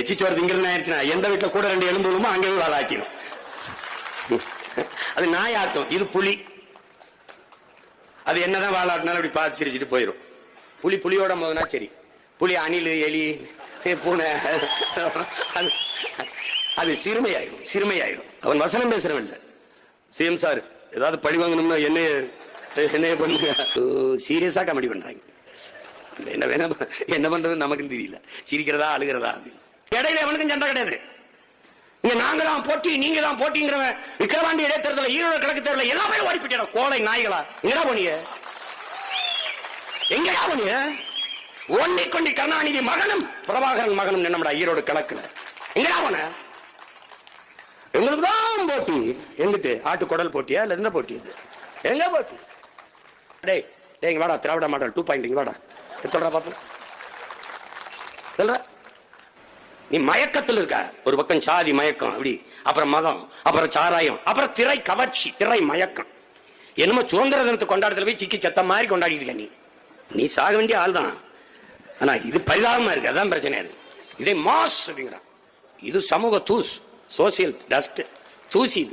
எச்சி சோறு திங்கிறது ஆயிடுச்சுன்னா எந்த வீட்டுல கூட ரெண்டு எலும்பு விழுமோ அங்கே போய் வாழாக்கணும் அது நாய் ஆட்டம் இது புலி. அது என்னதான் வாழாட்டினாலும் அப்படி பார்த்து சிரிச்சிட்டு போயிடும் புலி புலியோட போதுனா சரி. புலி அணில் எலி பூனை அது அது சிறுமையாயிரும் சிறுமையாயிரும். அவன் வசனம் பேசுறவன் இல்லை சிஎம் சார் ஏதாவது பழி வாங்கணும்னா என்ன என்ன பண்ணுங்க. சீரியஸா காமெடி பண்றாங்க. என்ன வேணா என்ன பண்றது நமக்கும் தெரியல. சிரிக்கிறதா அழுகிறதா? அப்படின்னு. இடையில எவனுக்கும் சண்டை கிடையாது. இங்க நாங்க தான் போட்டி நீங்க தான் போட்டிங்கிறவன் விக்கிரவாண்டி இடைத்தேர்தல ஈரோடு கிழக்கு தேர்தல எல்லாமே ஓடி போயிட்டா கோலை நாய்களா? எங்கடா போனீங்க? எங்கடா போனீங்க? ஒன்னை கொண்டி கருணாநிதி மகனும் பிரபாகரன் மகனும் நின்னமடா ஈரோடு கிழக்குல. எங்கடா போன? எங்களுக்கு தான் போட்டி. எங்கிட்டு? ஆட்டு குடல் போட்டியா? இல்ல என்ன போட்டி இது? எங்க போட்டி? டேய் டேய் இங்க வாடா திராவிட மாடல் டூ பாயிண்ட் இங்க வாடா. பாப்போம் சொல்ற நீ மயக்கத்தில் இருக்க. ஒரு பக்கம் சாதி மயக்கம் அப்படி. அப்புறம் மதம் அப்புறம் சாராயம் அப்புறம் திரை கவர்ச்சி திரை மயக்கம். என்னமோ சுதந்திர தினத்தை கொண்டாடத்துல போய் சிக்கி செத்த மாதிரி கொண்டாடிட்டு நீ. நீ சாக வேண்டிய ஆள் தான் ஆனா இது பரிதாபமா இருக்கு. அதான் பிரச்சனை இருக்கு இதே மாஸ் அப்படிங்கிறான். இது சமூக தூஸ் சோசியல் டஸ்ட் தூசி இது.